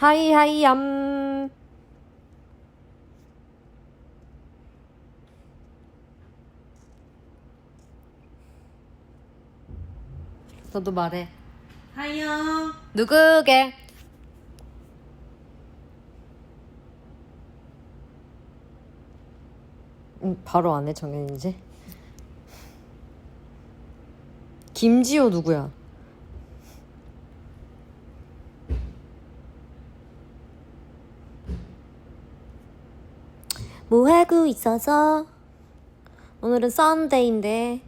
하이 하이 얌. 너도 말해. 하영 누구게? 응, 바로 안해 정연이지. 김지호 누구야? 뭐 하고 있어서? 오늘은 썬데이인데.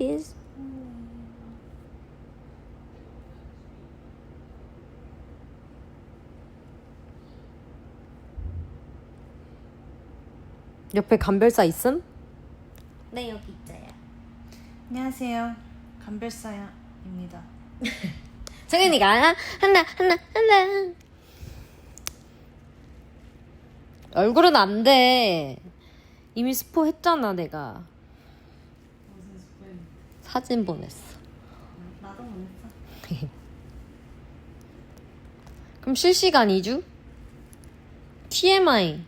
Is 옆에 감별사 있음? 네 여기 있어요. 안녕하세요 감별사야입니다 정현이가 하나 하나 하나 얼굴은 안 돼. 이미 스포 했잖아 내가. 무슨 스포인 사진 보냈어. 나도 못했어 그럼 실시간 2주? TMI.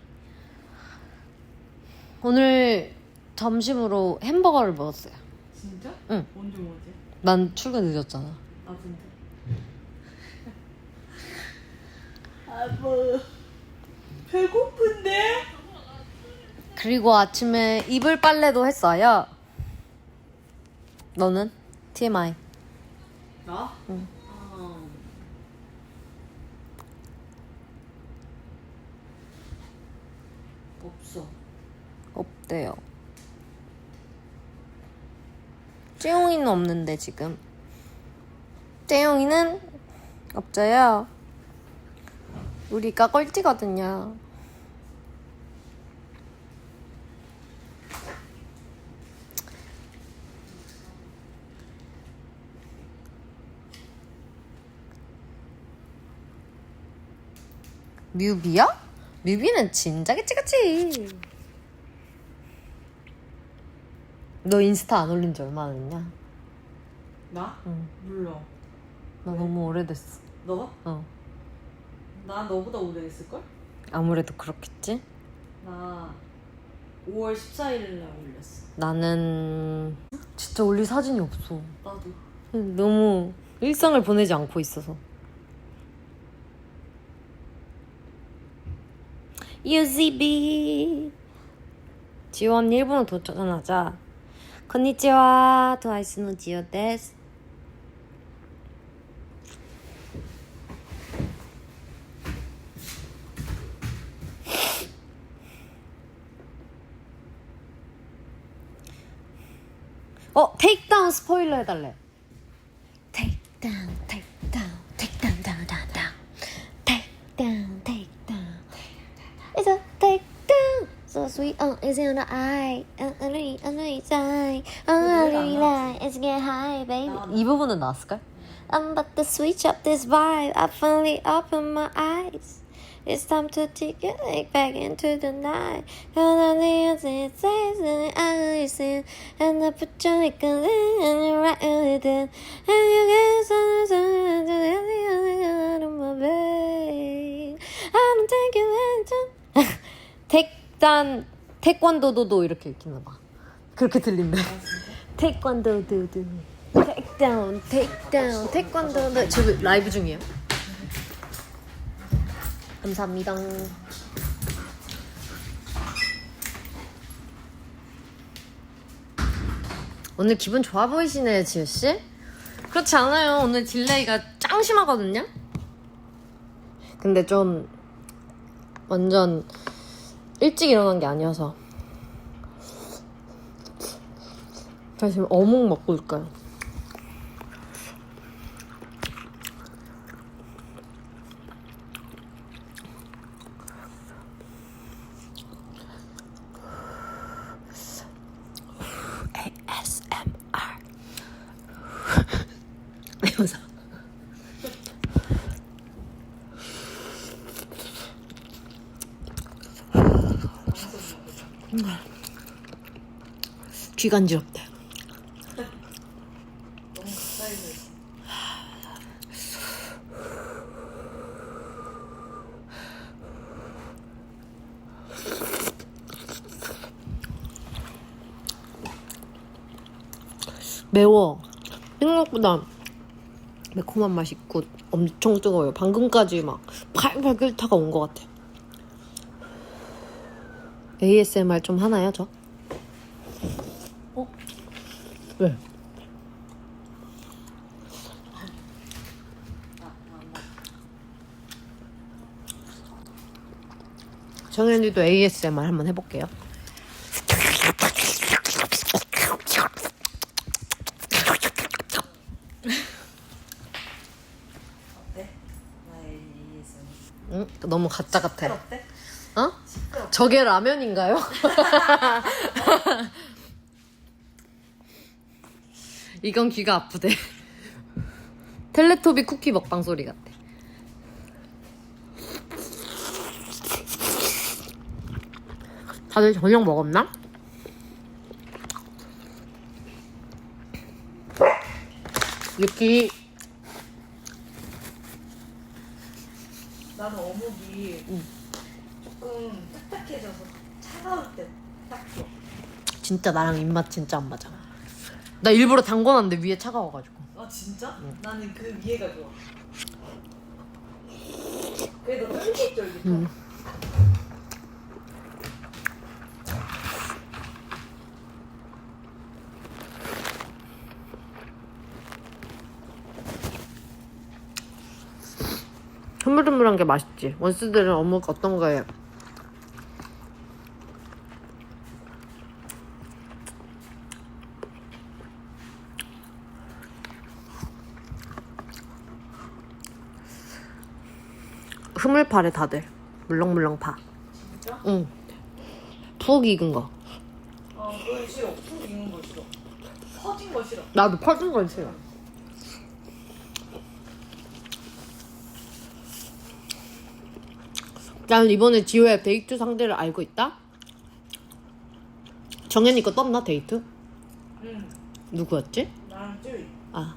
오늘 점심으로 햄버거를 먹었어요. 진짜? 응. 언제 먹었지? 난 출근 늦었잖아. 나 진짜 아뭐 배고픈데? 그리고 아침에 이불 빨래도 했어요. 너는? TMI. 나? 응. 아, 없어 없대요. 째용이는 없는데 지금. 째용이는 없어요. 우리가 꼴찌거든요. 뮤비야? 뮤비는 진작에 찍었지. 너 인스타 안 올린 지 얼마나 됐냐? 나? 응. 몰라 나 너무 오래됐어. 너가? 어. 나 너보다 오래됐을걸? 아무래도 그렇겠지? 나 5월 14일 날 올렸어 나는 진짜 올릴 사진이 없어. 나도 너무 일상을 보내지 않고 있어서. UZB 지원 일본어 도전하자. 건니치와 트와이스의 지오 데스. 어, 테이크다운 스포일러 해달래. Take down, take down, take down, down, down, down. Take down, take down. It's a take down. So sweet, oh, it's in the eye. Uh, under, under its eye. Oh, I really like it's get high, baby. 이 부분은 나왔을까? I'm about to switch up this vibe. I finally open my eyes. It's time to take your leg back into the night. Say something I listen. And I put your leg in and you're right with it. And you get something, something to the other out of my bed. I don't take you into. 택단, 태권도도도 이렇게 읽히나 봐. 그렇게 들린대. 태권도도도. 택다운, 택다운, 태권도도. 지금 라이브 중이에요. 감사합니다. 오늘 기분 좋아 보이시네요, 지효 씨. 그렇지 않아요. 오늘 딜레이가 짱 심하거든요. 근데 좀 완전 일찍 일어난 게 아니어서. 저 지금 어묵 먹고 올까요? 매워서. 귀 간지럽대. 너무 가까이서 했어 매워. 생각보다 매콤한 맛이 있고 엄청 뜨거워요. 방금까지 막 팔팔 끓다가 온 것 같아. ASMR 좀 하나요, 저? 어? 왜? 정현이도 ASMR 한번 해볼게요. 어때? 나의 ASMR. 응? 너무 가짜 같아. 시끄럽대? 어? 시끄럽. 저게 라면인가요? 이건 귀가 아프대. 텔레토비 쿠키 먹방 소리 같아. 다들 저녁 먹었나? 유키 나는 어묵이 조금 딱딱해져서 차가울 때딱 좋아. 진짜 나랑 입맛 진짜 안 맞아. 나 일부러 담궈놨는데 위에 차가워가지고. 아 진짜? 나는 그 위에가 좋아. 그래도 쫄깃쫄깃해. 흐물흐물한 게 맛있지. 원스들은 어묵 어떤 거예요? 흐물파래 다들. 물렁물렁 파. 진짜? 응. 푹 익은 거. 어, 그건 싫어. 푹 익는 거 싫어. 퍼진 거 싫어. 나도 퍼진 건 싫어. 나는 이번에 지호의 데이트 상대를 알고 있다? 정현이 거 떴나 데이트? 응. 누구였지? 나랑 쯔이. 아,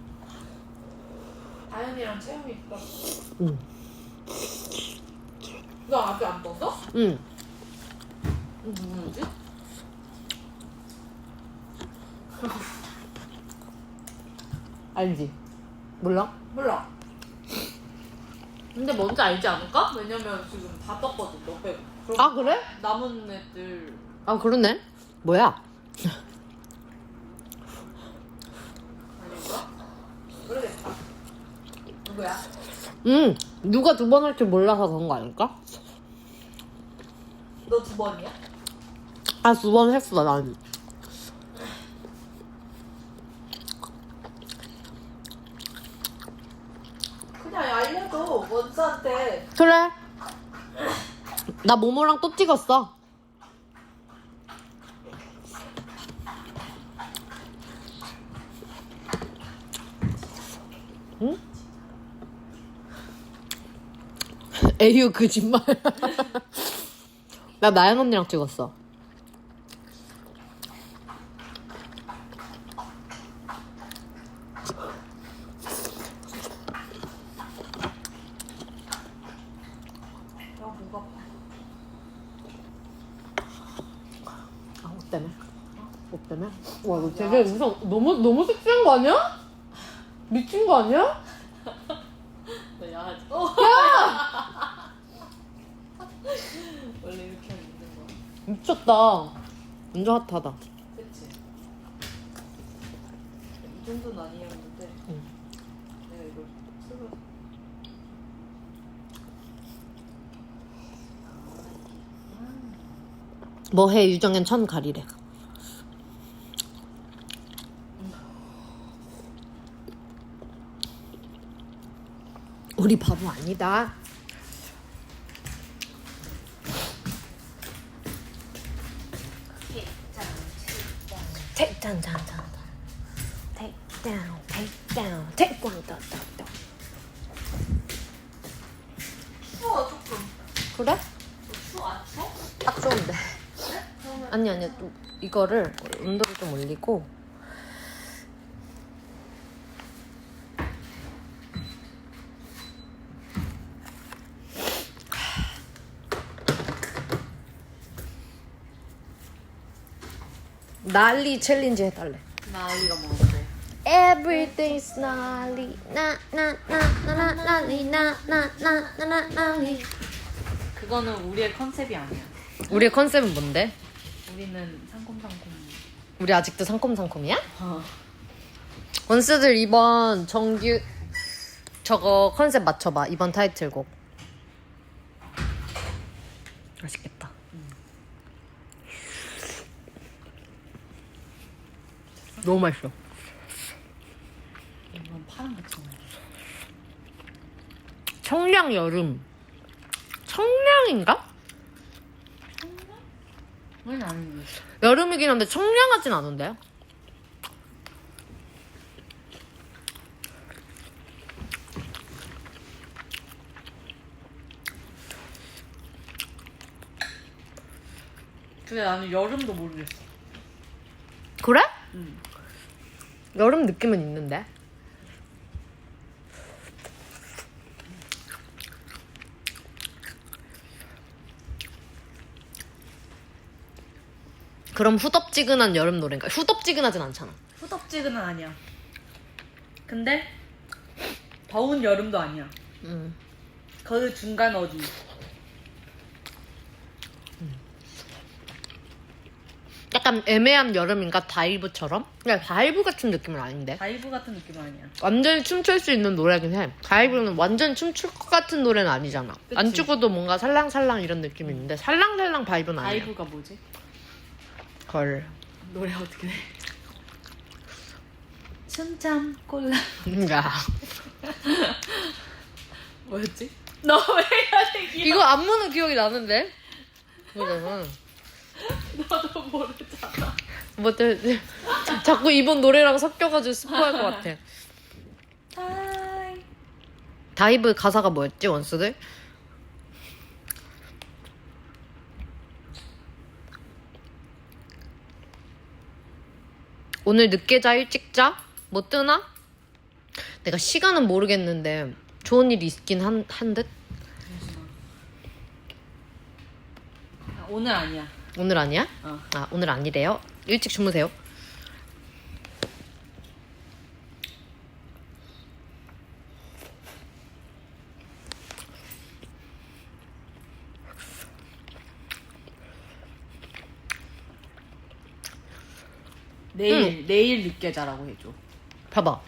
다현이랑 채영이 떴어. 응. 너 아직 안 떴어? 응. 누구지? 알지? 몰라? 몰라. 근데 뭔지 알지 않을까? 왜냐면 지금 다 떴거든, 너 빼고. 그럼 아, 그래? 남은 애들. 아, 그러네. 뭐야? 아닌가? 모르겠다. 누구야? 응. 누가 두 번 할 줄 몰라서 그런 거 아닐까? 너 두 번이야? 아, 두 번 했어, 난. 그냥 알려줘, 원스한테. 그래. 나 모모랑 또 찍었어. 응? 에휴 거짓말. 나 나연 언니랑 찍었어. 나 뭐가 봐. 아, 옷 때문에. 옷 때문에? 와, 너 되게 우선 너무 너무 섹시한 거 아니야? 미친 거 아니야? 너 야하지? 어. 야! 원래 이렇게 하면 있는 거야. 미쳤다. 완전 핫하다. 그치? 이 정도는 아니었는데. 응. 내가 이걸 쓰고. 뭐해 유정엔 천 가리래. 우리 바보 아니다. Take down, down, down, down. Take down, take down, take one, down, down, down. 추워, 조금. 그래? 너 추워, 안 추워? 딱 좋은데. 그래? 그러면 아니 아니 또 이거를 온도를 좀 올리고 난리 챌린지 해달래 나 알리가 먹었대. Everything's gnarly 나나나나나나리 나나나나나나리 그거는 우리의 컨셉이 아니야. 우리의 컨셉은 뭔데? 우리는 상콤상콤. 우리 아직도 상콤상콤이야? 어. 원스들 이번 정규 저거 컨셉 맞춰봐 이번 타이틀곡 맛있겠다 너무 맛있어 이건 거 찍어. 청량 여름 청량인가? 왜 아닌데? 여름이긴 한데 청량하진 않은데 근데 나는 여름도 모르겠어. 그래? 응. 여름 느낌은 있는데 그럼 후덥지근한 여름 노래인가? 후덥지근하진 않잖아 후덥지근은 아니야. 근데 더운 여름도 아니야. 음. 그 중간 어디? 약간 애매한 여름인가? 다이브처럼? 그냥 다이브 같은 느낌은 아닌데 다이브 같은 느낌은 아니야. 완전히 춤출 수 있는 노래긴 해 다이브는 완전히 춤출 것 같은 노래는 아니잖아 그치. 안 추고도 뭔가 살랑살랑 이런 느낌이 있는데 살랑살랑 바이브는 아니야 다이브가 뭐지? 걸 노래 어떻게 돼? 숨참 콜라 야 뭐였지? 너 왜 이래 기억? 이거 안무는 기억이 나는데 그거는 너도 모르잖아. 뭐 또- 자꾸 이번 노래랑 섞여가지고 스포할 것 같아 하이. 다이브 가사가 뭐였지 원스들? 오늘 늦게 자 일찍 자? 뭐 뜨나? 내가 시간은 모르겠는데 좋은 일이 있긴 한, 한 듯? 아, 오늘 아니야. 오늘 아니야? 어. 아 오늘 아니래요? 일찍 주무세요 내일 내일 늦게 자라고 해줘. 봐봐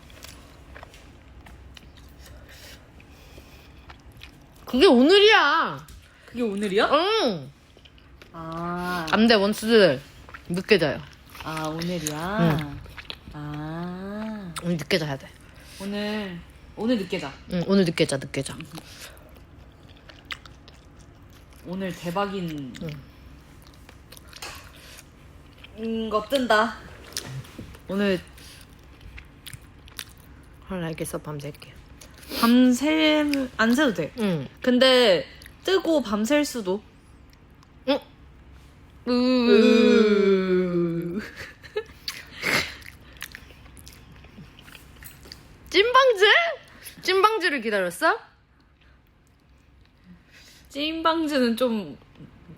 그게 오늘이야 그게 오늘이야? 응 아, 안돼 원스들 늦게 자요 아 오늘이야. 응. 아 오늘 늦게 자야 돼 오늘 오늘 늦게 자. 응, 오늘 늦게 자 늦게 자 오늘 대박인 응. 음, 거 뜬다. 오늘 헐 알겠어 밤샐게 밤새 안 새도 돼. 응 근데 뜨고 밤샐 수도. 응? 으... 찐방즈? 찐방즈를 기다렸어? 찐방즈는 좀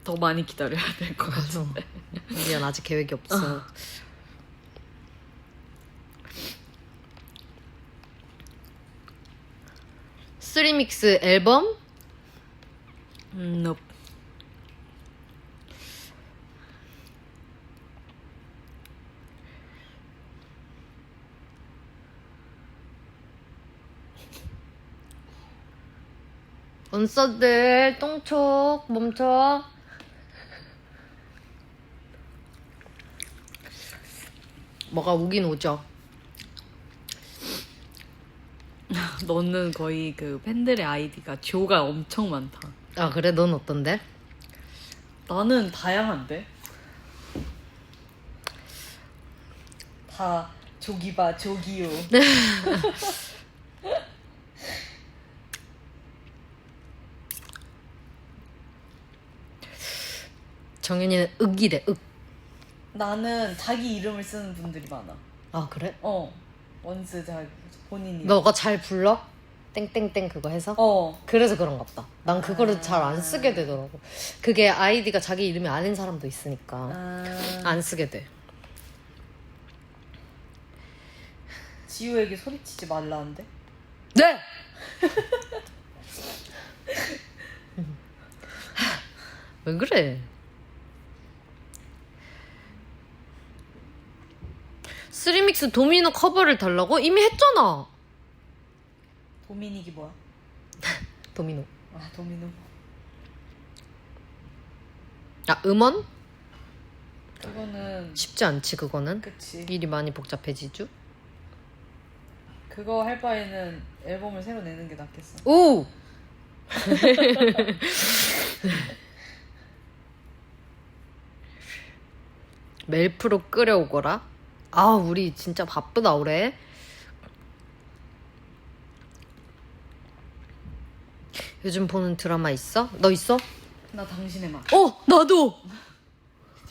더 많이 기다려야 될 것 같아. 미안 아직 계획이 없어 쓰리믹스 앨범? 음, nope. 언서들 똥촉 멈춰 뭐가 오긴 오죠 너는 거의 그 팬들의 아이디가 조가 엄청 많다. 아 그래 넌 어떤데? 나는 다양한데. 다 조기바 조기요. 정현이는 윽이래 윽. 나는 자기 이름을 쓰는 분들이 많아. 아 그래? 어. 원스 자기 본인이. 너가 잘 불러? 땡땡땡 그거 해서? 어. 그래서 그런가 보다. 난 그거를 아. 잘안 쓰게 되더라고. 그게 아이디가 자기 이름이 아닌 사람도 있으니까 아. 안 쓰게 돼. 지우에게 소리치지 말라는데? 네. 왜 그래? 쓰리믹스 도미노 커버를 달라고 이미 했잖아. 도미닉이 뭐야? 도미노. 아 도미노. 아 음원? 그거는 쉽지 않지 그거는. 그치. 일이 많이 복잡해지죠. 그거 할 바에는 앨범을 새로 내는 게 낫겠어. 오. 멜프로 끓여오거라. 아 우리 진짜 바쁘다 올해. 요즘 보는 드라마 있어? 너 있어? 나 당신의 맛. 어 나도.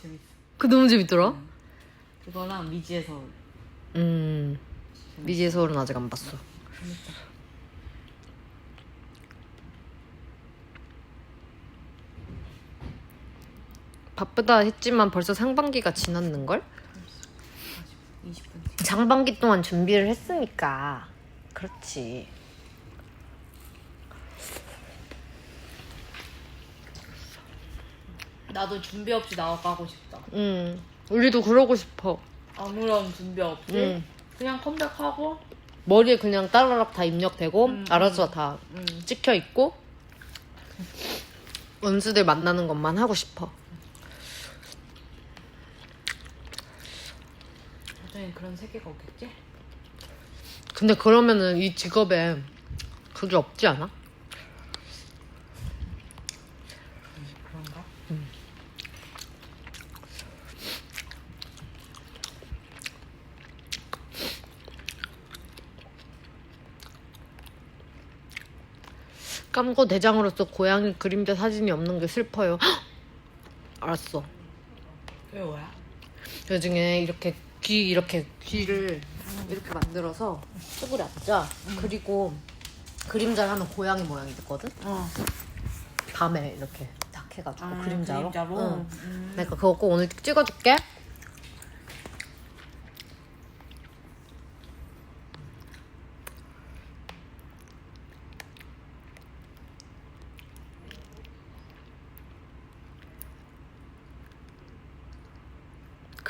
재밌어. 그 너무 재밌더라. 그거랑 미지의 서울. 음 미지의 서울은 아직 안 봤어. 재밌다. 바쁘다 했지만 벌써 상반기가 지났는 걸? 20분. 상반기 동안 준비를 했으니까 그렇지. 나도 준비 없이 나가고 싶다. 응. 우리도 그러고 싶어. 아무런 준비 없이 응. 그냥 컴백하고 머리에 그냥 따라락 다 입력되고 음, 알아서 다 음. 찍혀 있고 원수들 만나는 것만 하고 싶어. 나중에 그런 세계가 오겠지? 근데 그러면은 이 직업에 그게 없지 않아? 그런가? 깜고 대장으로서 고양이 그림자 사진이 없는 게 슬퍼요. 헉! 알았어. 왜 뭐야? 나중에 이렇게 귀 이렇게 귀를 이렇게 만들어서 앉자. 그리고 그림자를 하면 고양이 모양이 됐거든. 어. 밤에 이렇게 딱 해가지고 아, 그림자로. 그림자로? 응. 음. 내가 그거 꼭 오늘 찍어줄게.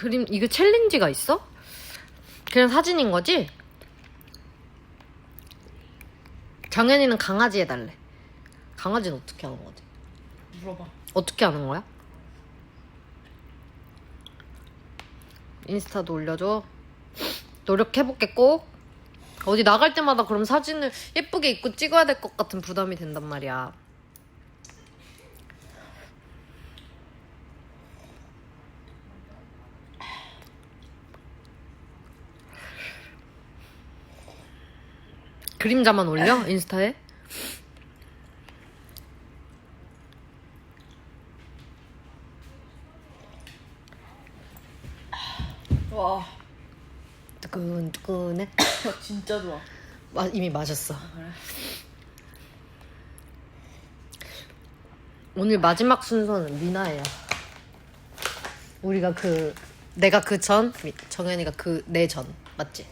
그림 이거 챌린지가 있어? 그냥 사진인 거지? 정현이는 강아지 해달래. 강아지는 어떻게 하는 거지? 물어봐. 어떻게 하는 거야? 인스타도 올려줘. 노력해볼게 꼭. 어디 나갈 때마다 그럼 사진을 예쁘게 입고 찍어야 될 것 같은 부담이 된단 말이야. 그림자만 올려? 인스타에? 와, 뜨끈뜨끈해. 진짜 좋아. 마, 이미 마셨어. 그래? 오늘 마지막 순서는 미나예요. 우리가 그 내가 그 전, 미- 정현이가 그 내 전 맞지?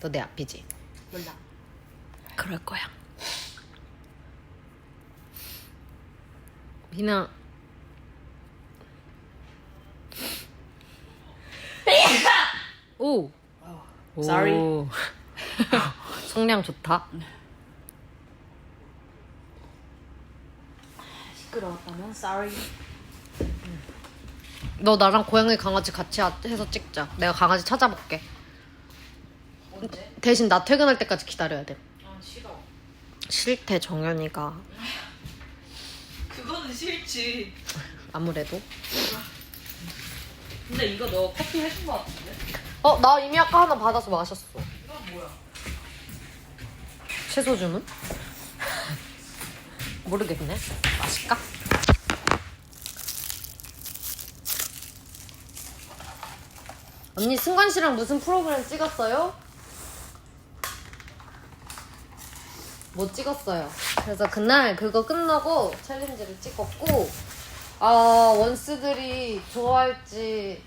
너 내 앞이지? 몰라. 그럴 거야. 미나. 오. Sorry. 오. 성량 좋다. 시끄러웠다면 sorry. 너 나랑 고양이 강아지 같이 하- 해서 찍자. 내가 강아지 찾아볼게. 언제? 대신 나 퇴근할 때까지 기다려야 돼. 아 싫어. 싫대 정연이가 그거는 싫지. 아무래도. 근데 이거 너 커피 해준 거 같은데? 어 나 이미 아까 하나 받아서 마셨어. 이건 뭐야? 채소 주문? 모르겠네. 마실까? 언니 승관 씨랑 무슨 프로그램 찍었어요? 못 찍었어요. 그래서 그날 그거 끝나고 챌린지를 찍었고 아 원스들이 좋아할지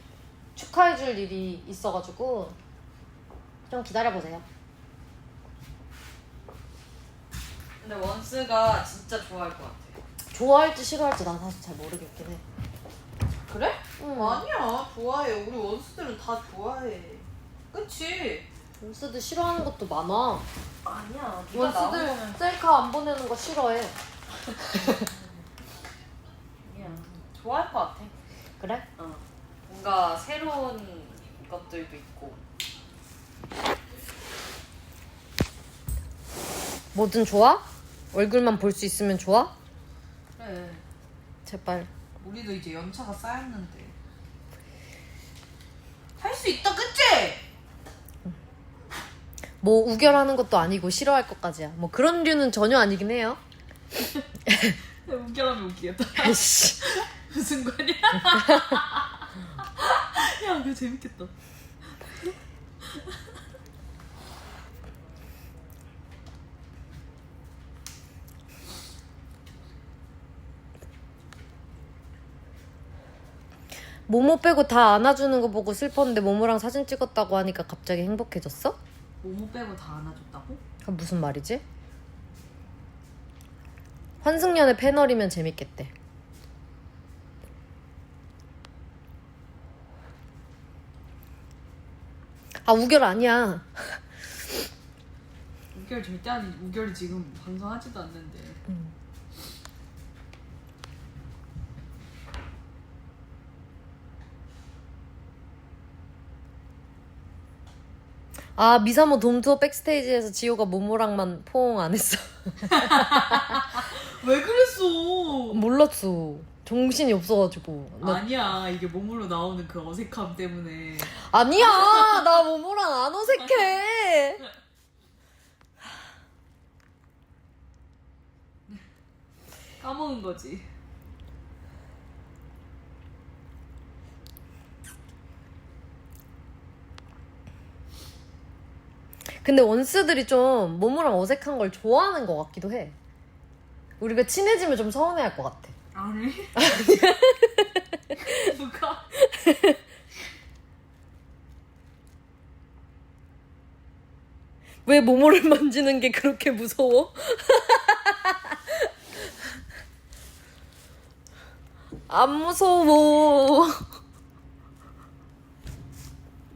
축하해줄 일이 있어가지고 좀 기다려보세요. 근데 원스가 진짜 좋아할 것 같아. 좋아할지 싫어할지 난 사실 잘 모르겠긴 해. 그래? 응. 아니야 좋아해 우리 원스들은 다 좋아해 그치 원스들 싫어하는 것도 많아. 아니야. 네가 나온 원스들 거면 셀카 안 보내는 거 싫어해. 아니야. 좋아할 것 같아. 그래? 어. 뭔가 새로운 것들도 있고. 뭐든 좋아? 얼굴만 볼 수 있으면 좋아? 그래. 제발. 우리도 이제 연차가 쌓였는데. 할 수 있다, 그치? 뭐 우결하는 것도 아니고 싫어할 것까지야. 뭐 그런 류는 전혀 아니긴 해요. 웃겨라면 웃기겠다. 아이씨. 무슨 거냐? 야, 그거 재밌겠다. 모모 빼고 다 안아주는 거 보고 슬펐는데 모모랑 사진 찍었다고 하니까 갑자기 행복해졌어? 모모 빼고 다 안아줬다고? 그 무슨 말이지? 환승연의 패널이면 재밌겠대. 아 우결 아니야. 우결 절대 아니. 우결이 지금 방송하지도 않는데. 아 미사모 돔투어 백스테이지에서 지호가 모모랑만 포옹 안 했어. 왜 그랬어? 몰랐어. 정신이 없어가지고. 나- 아니야. 이게 몸으로 나오는 그 어색함 때문에. 아니야 나 모모랑 안 어색해. 까먹은 거지. 근데 원스들이 좀 모모랑 어색한 걸 좋아하는 것 같기도 해. 우리가 친해지면 좀 서운해할 것 같아. 아니? 누가? 왜 모모를 만지는 게 그렇게 무서워? 안 무서워.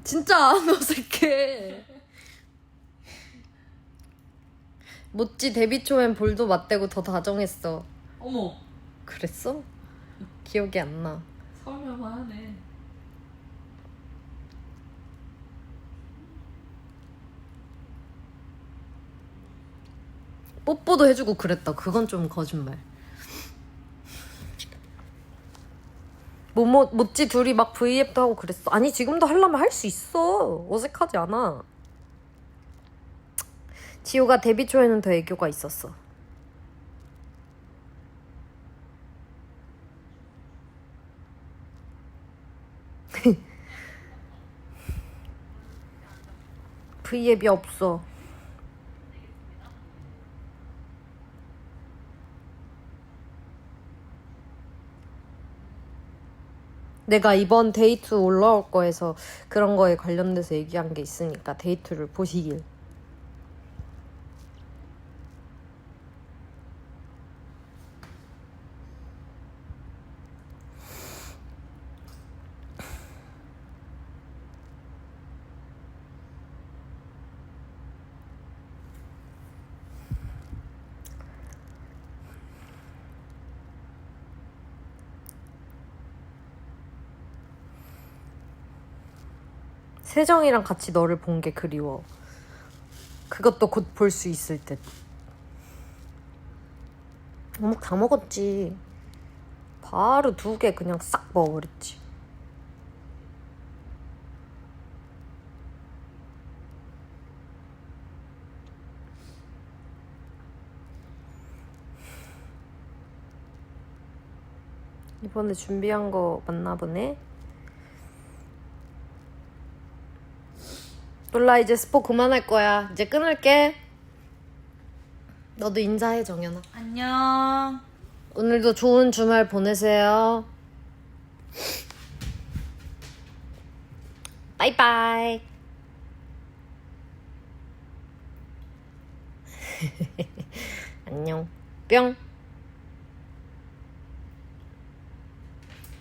진짜 안 어색해. 모찌 데뷔 초엔 볼도 맞대고 더 다정했어. 어머. 그랬어? 기억이 안 나. 설명하네. 뽀뽀도 해주고 그랬다. 그건 좀 거짓말. 모모 모찌 둘이 막 V앱도 하고 그랬어. 아니 지금도 하려면 할 수 있어. 어색하지 않아. 지호가 데뷔 초에는 더 애교가 있었어. V앱이 없어. 내가 이번 데이트 올라올 거에서 그런 거에 관련돼서 얘기한 게 있으니까 데이트를 보시길. 세정이랑 같이 너를 본 게 그리워. 그것도 곧 볼 수 있을 듯. 어묵 다 먹었지. 바로 두 개 그냥 싹 먹어버렸지. 이번에 준비한 거 맞나 보네. 몰라 이제 스포 그만할 거야. 이제 끊을게. 너도 인사해 정연아. 안녕. 오늘도 좋은 주말 보내세요. 바이바이. 안녕. 안녕 뿅